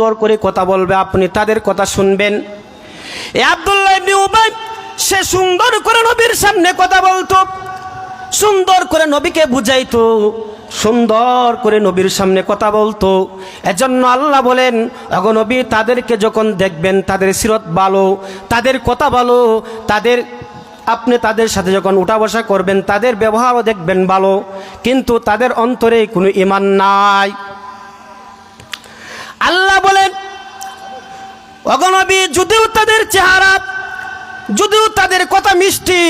সুন্দর করে কথা বলবে, আপনি তাদের কথা শুনবেন। এ আব্দুল্লাহ সে সুন্দর করে নবীর সামনে কথা বলতো, সুন্দর করে নবীকে বুঝাইতো, সুন্দর করে নবীর সামনে কথা বলতো। এজন্য আল্লাহ বলেন নবী, তাদেরকে যখন দেখবেন, তাদের সিরত ভালো, তাদের কথা ভালো, তাদের, আপনি তাদের সাথে যখন উঠা বসা করবেন, তাদের ব্যবহারও দেখবেন ভালো, কিন্তু তাদের অন্তরে কোনো ইমান নাই। আল্লাহ অগনবী যদিও তাদের চেহারা, যদিও তাদের কথা মিষ্টি,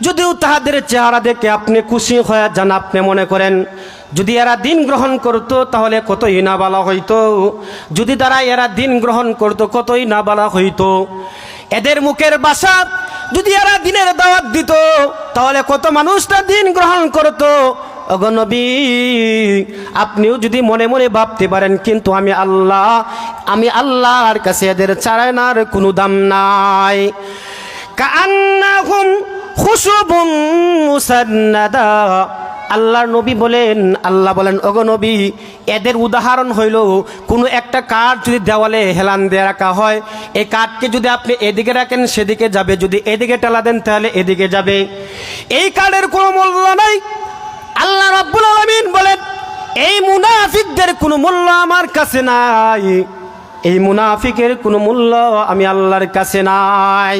যদিও তাহাদের চেহারা দেখে আপনি খুশি হয়ে যান, আপনি মনে করেন, যদি এরা দিন গ্রহণ করত, তাহলে কতই না বলা হইতো। যদি তারা এরা দিন গ্রহণ করত, কতই না বলা হইতো। এদের মুখের বাসা, যদি এরা দিনের দাওয়াত দিত, তাহলে কত মানুষটা দিন গ্রহণ করতো। অগনবী আপনিও যদি মনে মনে ভাবতে পারেন, কিন্তু আমি আল্লাহ, আমি আল্লাহর কাছে এদের চারানার কোনো দাম নাই। আল্লাহর নবী বলেন, আল্লাহ বলেন অগনবী এদের উদাহরণ হইল, কোনো একটা কাঠ যদি দেওয়ালে হেলান দিয়ে রাখা হয়, এই কাঠকে যদি আপনি এদিকে রাখেন, সেদিকে যাবে। যদি এদিকে টেলা দেন, তাহলে এদিকে যাবে। এই কাঠের কোনো মূল্য নাই। আল্লাহ রাব্বুল আলামিন বলেন, এই মুনাফিকদের কোনো মূল্য আমার কাছে নাই। এই মুনাফিকের কোনো মূল্য আমি আল্লাহর কাছে নাই।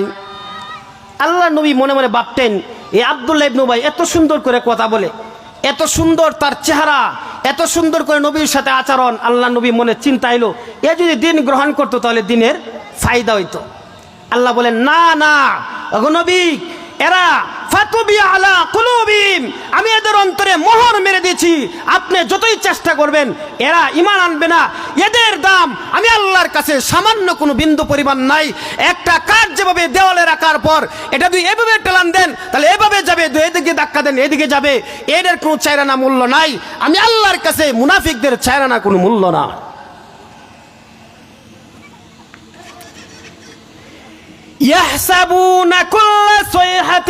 আল্লাহ নবী মনে মনে ভাবতেন এই আবদুল্লাহ ইবনু ভাই এত সুন্দর করে কথা বলে, এত সুন্দর তার চেহারা, এত সুন্দর করে নবীর সাথে আচরণ। আল্লাহ নবী মনে চিন্তা এলো, এ যদি দিন গ্রহণ করতো তাহলে দিনের ফায়দা হইতো। আল্লাহ বলেন, না না নবী, এরা আমি এদের অন্তরে মোহর মেরে দিয়েছি আপনি যতই চেষ্টা করবেন এরা ইমান আনবে না এদের দাম আমি আল্লাহর কাছে সামান্য কোনো বিন্দু পরিমাণ নাই একটা কাঠ যেভাবে দেওয়ালে রাখার পর এটা দুই এভাবে টেলান দেন তাহলে এভাবে যাবে দুই এদিকে ধাক্কা দেন এদিকে যাবে এদের কোনো চায়রানা মূল্য নাই আমি আল্লাহর কাছে মুনাফিকদের চায়রানা কোনো মূল্য না يحسبون كل صيحة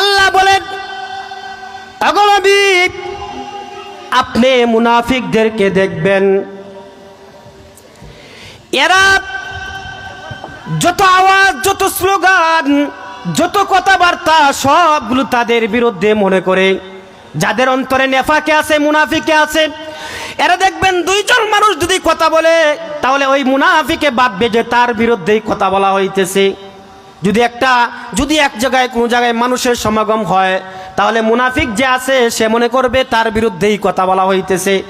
আল্লাহ বলেন আপনি মুনাফিকদেরকে দেখবেন। এরা যত আওয়াজ, যত স্লোগান, যত কথাবার্তা, সবগুলো তাদের বিরুদ্ধে মনে করে। যাদের অন্তরে নেফাকে আছে, মুনাফিকে আছে, এরা দেখবেন দুইজন মানুষ যদি কথা বলে, তাহলে ওই মুনাফিকে ভাববে যে তার বিরুদ্ধেই কথা বলা হইতেছে। যদি একটা, যদি এক জায়গায় কোনো জায়গায় মানুষের সমাগম হয়, তাহলে মুনাফিক যে আছে, সে মনে করবে তার বিরুদ্ধেই কথা বলা হইতেছে।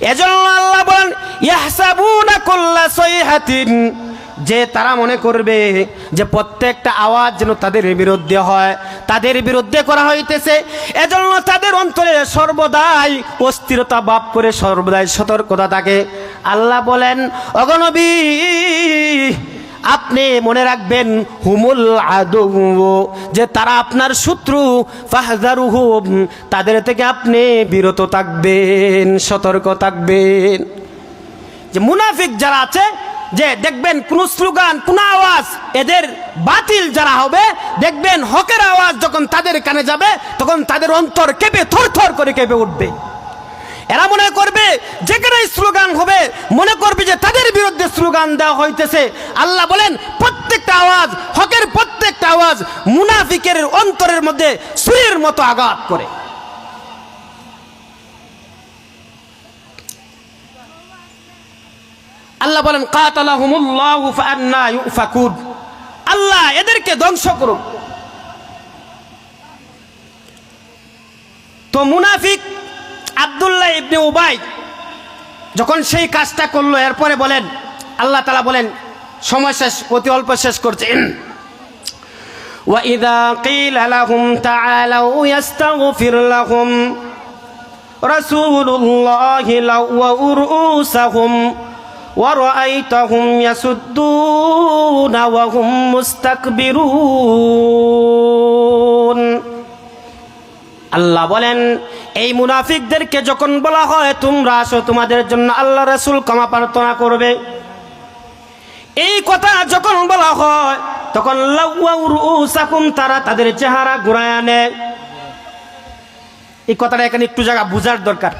এজন্য আল্লাহ বলেন, ইয়াহসাবুনা কুল্লা সাইহাতিন। যে তারা মনে করবে যে প্রত্যেকটা আওয়াজ যেন তাদের বিরুদ্ধে হয়, তাদের বিরুদ্ধে করা হইতেছে। এজন্য তাদের অন্তরে সর্বদাই অস্থিরতা ভাব করে সর্বদাই সতর্কতা থাকে। আল্লাহ বলেন অগনবী আপনি মনে রাখবেন, হুমুল আদৌ যে তারা আপনার শত্রু, ফাহজারুহু, তাদের থেকে আপনি বিরত থাকবেন, সতর্ক থাকবেন। যে মুনাফিক যারা আছে, যে দেখবেন কোন স্লোগান, কোন আওয়াজ এদের বাতিল যারা হবে, দেখবেন হকের আওয়াজ যখন তাদের কানে যাবে, তখন তাদের অন্তর কেঁপে থর থর করে কেঁপে উঠবে। এরা মনে করবে যেখানে স্লোগান হবে, মনে করবে যে তাদের বিরুদ্ধে স্লোগান দেওয়া হইতেছে। আল্লাহ বলেন, প্রত্যেকটা আওয়াজ, হকের প্রত্যেকটা আওয়াজ মুনাফিকের অন্তরের মধ্যে সুরের মতো আঘাত করে। আল্লাহ বলেন, কাতালাহুমুল্লাহু ফান্না ইউফাকুন। আল্লাহ এদেরকে ধ্বংস করুন তো মুনাফিক আব্দুল্লাহ ইবনে উবাই যখন সেই কাজটা করলো এরপরে বলেন আল্লাহ তালা বলেন সময় শেষ অতি অল্প শেষ করছে وإذا قيل لهم تعالوا يستغفر لهم رسول الله لووا رؤوسهم ورأيتهم يسدون وهم مستكبرون আল্লাহ বলেন, এই মুনাফিকদেরকে যখন বলা হয়, তোমরা আসো, তোমাদের জন্য আল্লাহ রসুল ক্ষমা প্রার্থনা করবে। এই কথা যখন বলা হয়, তখন লাউসাকুম তারা তাদের চেহারা ঘুরায় আনে। এই কথাটা এখানে একটু জায়গা বুঝার দরকার।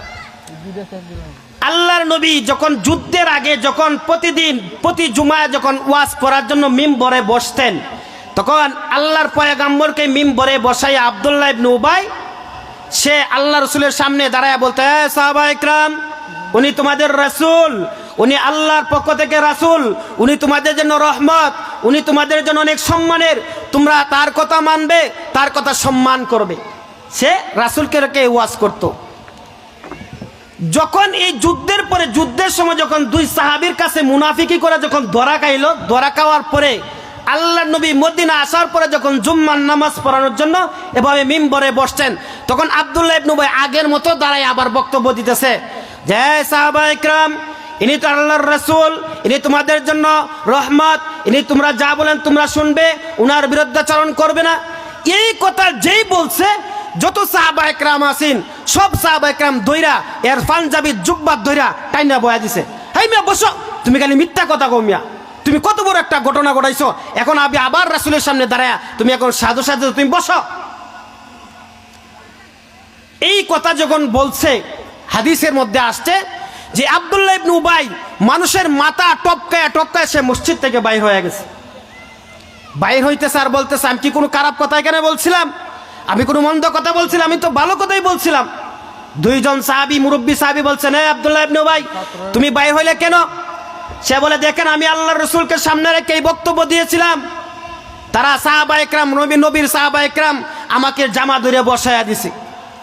আল্লাহর নবী যখন যুদ্ধের আগে, যখন প্রতিদিন, প্রতি জুমায় যখন ওয়াজ করার জন্য মিম্বরে বসতেন, তখন আল্লাহর পয়গাম্বরকে মিম্বরে বসাই আবদুল্লাহ ইবনে সে আল্লাহ রসুলের সামনে দাঁড়ায় বলতে সাহাবা উনি তোমাদের রাসূল, উনি আল্লাহর পক্ষ থেকে রাসূল, উনি তোমাদের জন্য রহমত, উনি তোমাদের জন্য অনেক সম্মানের, তোমরা তার কথা মানবে, তার কথা সম্মান করবে। সে রাসূলকে রেখে ওয়াজ করতো। যখন এই যুদ্ধের পরে, যুদ্ধের সময় যখন দুই সাহাবীর কাছে মুনাফিকি করে যখন ধরা খাইলো, ধরা খাওয়ার পরে আল্লাহ নবী মদিনা আসার পরে যখন জুম্মার নামাজ পড়ানোর জন্য এভাবে মিম্বরে বসছেন, তখন আবদুল্লাহ ভাই আগের মতো দাঁড়ায় আবার বক্তব্য দিতেছে। জয় সাহাবা ইনি তো আল্লাহর রসুল, ইনি তোমাদের জন্য রহমত, ইনি তোমরা যা বলেন তোমরা শুনবে, উনার বিরুদ্ধাচরণ করবে না। এই কথা যেই বলছে, যত সাহাবা একরাম আছেন, সব সাহাবা একরাম দইরা, এর পাঞ্জাবি জুব্বাত দইরা টাইনা বয়া দিছে। হাই মিয়া, বসো। তুমি খালি মিথ্যা কথা কও মিয়া। তুমি কত বড় একটা ঘটনা ঘটাইছো? এখন আমি আবার রাসুলের সামনে দাঁড়ায়া, তুমি এখন সাধু সাধু, তুমি বসো। এই কথা যখন বলছে, হাদিসের মধ্যে আসছে যে আব্দুল্লাহ ইবনু উবাই মানুষের মাথা টপকায় টপকায় সে মসজিদ থেকে বাইর হয়ে গেছে। বাইর হইতেছে আর বলতেছে, আমি কি কোনো খারাপ কথা এখানে বলছিলাম? আমি কোনো মন্দ কথা বলছিলাম? আমি তো ভালো কথাই বলছিলাম। দুইজন সাহাবি, মুরব্বী সাহাবি বলছেন হ্যাঁ আবদুল্লাহ ইবনু ভাই তুমি বাইর হইলে কেন? সে বলে, দেখেন, আমি আল্লাহ রসুলকে সামনে রেখে এই বক্তব্য দিয়েছিলাম। তারা সাহাবা একরাম, নবী, নবীর সাহাবা একরাম আমাকে জামা ধরে বসায়া দিছে।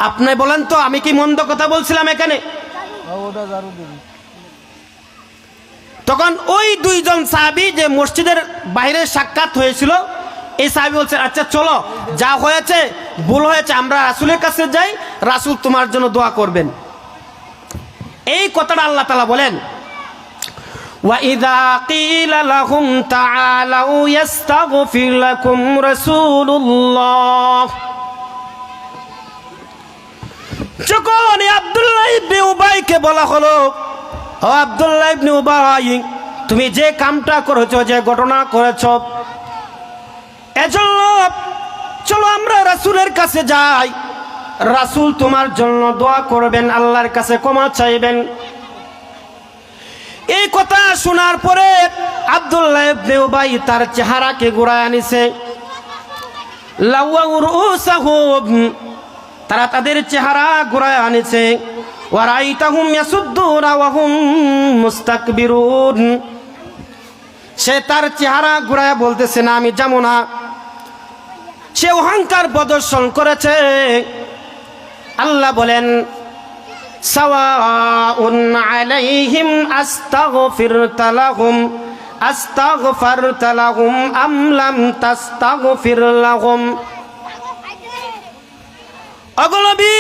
আপনি বলেন তো, আমি কি মন্দ কথা বলছিলাম এখানে? তখন ওই দুইজন সাহাবি যে মসজিদের বাইরে সাক্ষাৎ হয়েছিল, এই সাহাবি বলছে আচ্ছা চলো, যা হয়েছে, ভুল হয়েছে, আমরা রাসুলের কাছে যাই, রাসুল তোমার জন্য দোয়া করবেন। এই কথাটা আল্লাহ তালা বলেন। وَإِذَا قِيلَ لَهُمْ تَعَالَوْا يَسْتَغْفِرْ لَكُمْ رَسُولُ اللَّهِ যখন এই আব্দুল্লাহ ইবনে উবাইকে বলা হলো ও আব্দুল্লাহ ইবনে উবাই তুমি যে কামটা করেছো যে ঘটনা করেছো এজন্য চলো আমরা রাসূলের কাছে যাই রাসূল তোমার জন্য দোয়া করবেন আল্লাহর কাছে ক্ষমা চাইবেন এই কথা শোনার পরে আব্দুল্লাহ ইবনে উবাই তার চেহারাকে ঘুরায় আনিছে। তারা তাদের চেহারা ঘুরায় আনেছে। সে তার চেহারা ঘুরায় বলতেছে, না, আমি যাব না। সে অহংকার প্রদর্শন করেছে। আল্লাহ বলেন সাওয়াউন আলাইহিম আস্তাগফিরতা লাহুম, আস্তাগফারতা লাহুম আম লাম তাস্তাগফির লাহুম। অগলবী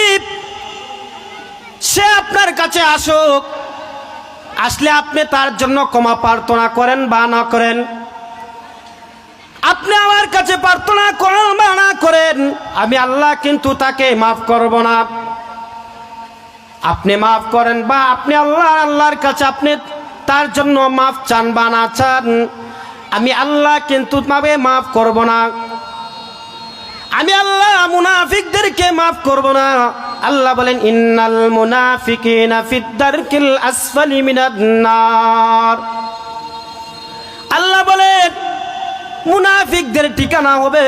সে আপনার কাছে আসুক, আসলে আপনি তার জন্য ক্ষমা প্রার্থনা করেন বা না করেন। আপনি আমার কাছে প্রার্থনা করেন বা না করেন, আমি আল্লাহ কিন্তু তাকে মাফ করব না। আপনি মাফ করেন বা আপনি আল্লাহ আল্লাহর কাছে আপনি তার জন্য মাফ চান বা না চান, আমি আল্লাহ কিন্তু ভাবে মাফ করব না। আমি আল্লাহ মুনাফিকদেরকে মাফ করব না। আল্লাহ বলেন, ইন্নাল মুনাফিকিনা ফিদ্দারকিল আসফালি মিনান নার। আল্লাহ বলেন, মুনাফিকদের ঠিকানা হবে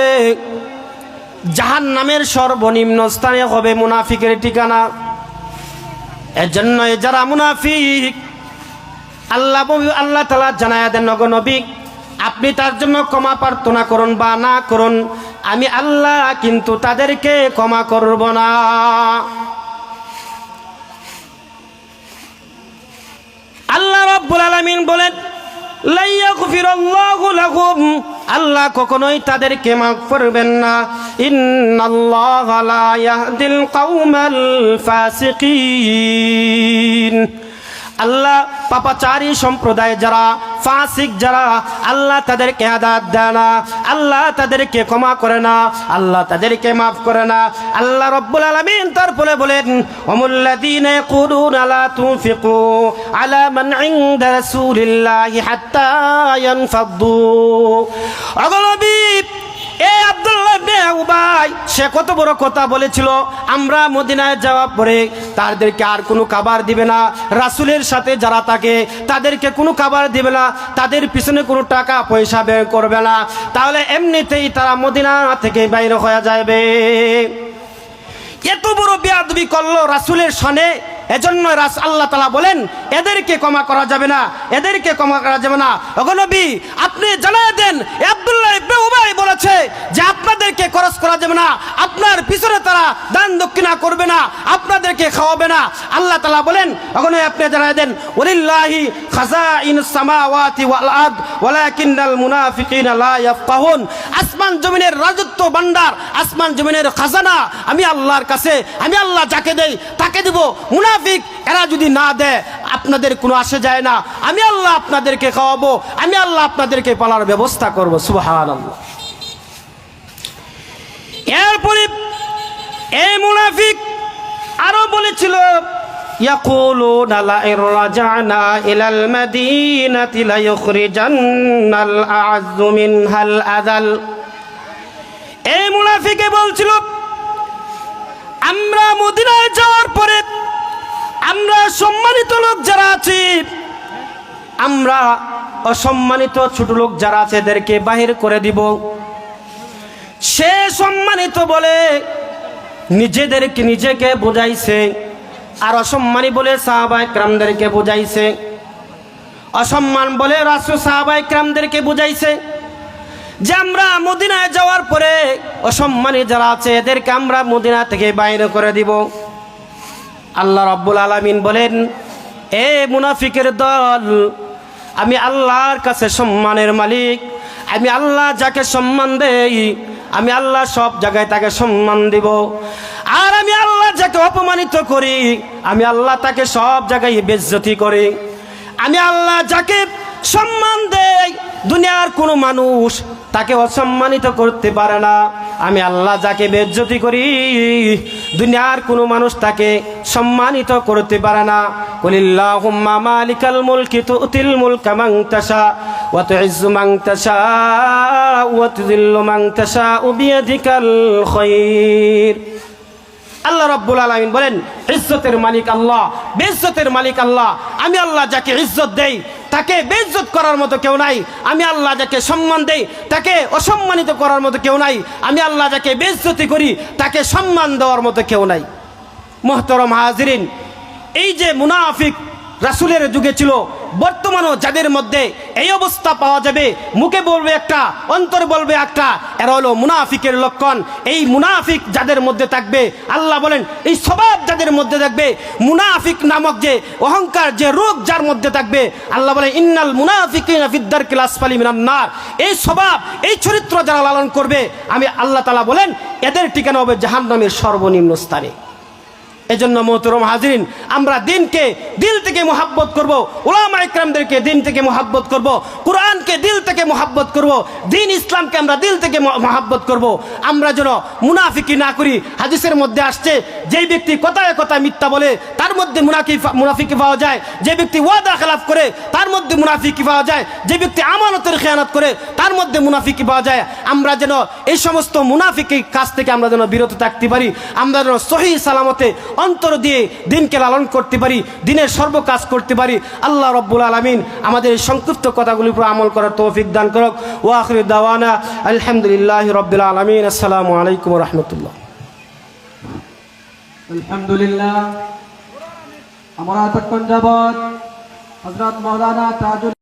জাহান নামের সর্বনিম্ন স্থানে হবে মুনাফিকের ঠিকানা। এর জন্য যারা মুনাফিক, আল্লাহ আল্লাহ তালা জানায় দেন আপনি তার জন্য ক্ষমা প্রার্থনা করুন বা না করুন, আমি আল্লাহ কিন্তু তাদেরকে ক্ষমা করব না। আল্লাহ রব্বুল আলামিন বলেন আল্লাহ কখনোই তাদেরকে মাফ করবেন না। ইন্নাল্লাহা লা ইয়াহদিল কওমাল ফাসিকিন। আল্লাহ পাপাচারী সম্প্রদায় যারা, ফাসিক যারা, আল্লাহ তাদেরকে আদাত দেয় না, আল্লাহ তাদেরকে ক্ষমা করে না, আল্লাহ তাদেরকে মাফ করে না। আল্লাহ রব্বুল আলামিন তারপরে বলেন ওমুল্লাযীনা ইয়াকুলুনা লা তুনফিকু আলা মান ইনদা রাসূলিল্লাহি হাত্তা ইয়ানফাদ্দু। অগলবী সে কত বড় কথা বলেছিল। আমরা মদিনায় যাওয়ার পরে তাদেরকে আর কোনো খাবার দিবে না। রাসুলের সাথে যারা থাকে, তাদেরকে কোনো খাবার দিবে না। তাদের পিছনে কোনো টাকা পয়সা বের করবে না। তাহলে এমনিতেই তারা মদিনা থেকে বাইরে হয়ে যাবে এত বড় বিয়াদবি করল রাসুলের সনে এজন্য রাস আল্লাহ তালা বলেন, এদেরকে ক্ষমা করা যাবে না, এদেরকে ক্ষমা করা যাবে না। আপনি জানাই দেন আব্দুল্লাহ ইবনে উবাই বলেছে যে আপনাদেরকে খরচ করা যাবে না, আপনার পিছনে তারা দান দক্ষিণা করবে না, আপনাদেরকে খাওয়াবে না। আল্লাহ তালা বলেন অগন আপনি জানাই দেন ওলিল্লাহি খাজাইন সামাওয়াতি ওয়াল আরদ, ওয়ালাকিন্নাল মুনাফিকিনা লা ইয়াফকাহুন। আসমান জমিনের রাজত্ব ভান্ডার, আসমান জমিনের খাজানা, আমি আল্লাহর কাছে, আমি আল্লাহ যাকে দেই, তাকে দিব। মুনাফিক এরা যদি না দেয় আপনাদের কোনো আসে যায় না আমি আল্লাহ আপনাদেরকে খাওয়াবো আমি আল্লাহ আপনাদেরকে পালার ব্যবস্থা করবো সুবহান এরপরে এই মুনাফিক আরো বলেছিল يقولون لئن رجعنا إلى المدينة ليخرجن الأعز منها الأذل এই মুনাফিকে বলছিল আমরা মদিনায় যাওয়ার পরে আমরা সম্মানিত লোক যারা আছি, আমরা অসম্মানিত ছোট লোক যারা আছে, এদেরকে বাহির করে দিব। সে সম্মানিত বলে নিজেদেরকে নিজেকে বোঝাইছে, আর অসম্মানী বলে সাহাবাই ক্রামদেরকে বোঝাইছে। অসম্মান বলে রাষ্ট্র সাহাবাই ক্রামদেরকে বুঝাইছে যে আমরা মদিনায় যাওয়ার পরে অসম্মানী যারা আছে, এদেরকে আমরা মদিনা থেকে বাইরে করে দিব। আল্লাহ রব্বুল আলমিন বলেন, এ মুনাফিকের দল, আমি আল্লাহর কাছে সম্মানের মালিক। আমি আল্লাহ যাকে সম্মান দেই, আমি আল্লাহ সব জায়গায় তাকে সম্মান দিব। আর আমি আল্লাহ যাকে অপমানিত করি, আমি আল্লাহ তাকে সব জায়গায় বেজ্জতি করি। আমি আল্লাহ যাকে সম্মান দেই, দুনিয়ার কোনো মানুষ তাকে অসম্মানিত করতে পারে না। আমি আল্লাহ যাকে বেজ্জতি করি দুনিয়ার কোনো মানুষ তাকে সম্মানিত করতে পারে না। কুলিল্লাহুম্মা মালিকাল মুলকি তুতিল মুলকা মান তাশা, ওয়া তুইজ্জু মান তাশা, ওয়া তুযিল্লু মান তাশা বিয়াদিকাল খায়র আল্লাহ রব্বুল আলমিন বলেন, ইজ্জতের মালিক আল্লাহ বেজ্জতের মালিক আল্লাহ। আমি আল্লাহ যাকে ইজ্জত দেই তাকে বেজ্জত করার মতো কেউ নাই। আমি আল্লাহ যাকে সম্মান দেই, তাকে অসম্মানিত করার মতো কেউ নাই। আমি আল্লাহ যাকে বেজ্জতি করি, তাকে সম্মান দেওয়ার মতো কেউ নাই। মোহতরম হাজরিন, এই যে মুনাফিক রাসুলের যুগে ছিল বর্তমানও যাদের মধ্যে এই অবস্থা পাওয়া যাবে, মুখে বলবে একটা, অন্তর বলবে একটা, এরা হলো মুনাফিকের লক্ষণ। এই মুনাফিক যাদের মধ্যে থাকবে, আল্লাহ বলেন, এই স্বভাব যাদের মধ্যে থাকবে, মুনাফিক নামক যে অহংকার, যে রোগ যার মধ্যে থাকবে, আল্লাহ বলেন, ইন্নাল মুনাফিক ফিদ্দার ক্লাস পালি মিনান্নার এই স্বভাব, এই চরিত্র যারা লালন করবে, আমি আল্লাহ তালা বলেন, এদের ঠিকানা হবে জাহান্নামের সর্বনিম্ন স্থানে। এজন্য মোহতরম হাজরিন, আমরা দিনকে দিল থেকে মোহাব্বত করব ওলামা ইকরামদেরকে দিন থেকে মোহাব্বত করব, কোরআনকে দিল থেকে মোহাব্বত করব, দিন ইসলামকে আমরা দিল থেকে মোহাব্বত করব। আমরা যেন মুনাফিকি না করি, হাদিসের মধ্যে আসছে, যেই ব্যক্তি কথায় কথায় মিথ্যা বলে, তার মধ্যে মুনাফি মুনাফিকি পাওয়া যায়। যে ব্যক্তি ওয়াদা খেলাফ করে, তার মধ্যে মুনাফিকি পাওয়া যায়। যে ব্যক্তি আমানতের খেয়ানত করে, তার মধ্যে মুনাফিকি পাওয়া যায়। আমরা যেন এই সমস্ত মুনাফিকি কাজ থেকে আমরা যেন বিরত থাকতে পারি। আমরা যেন সহি সালামতে অন্তর দিয়ে দিনকে লালন করতে পারি, দিনের সর্ব কাজ করতে পারি। আল্লাহ রব্বুল আলমিন আমাদের সংক্ষিপ্ত কথাগুলির উপর আমল করার তৌফিক দান করক। ও আখরি দাওয়ানা, আলহামদুলিল্লাহ রব্বুল আলমিন, আসসালামু আলাইকুম রহমতুল্লাহ। আলহামদুলিল্লাহ। আমরা এতক্ষণ যাবৎ হজরত মৌলানা তাজুল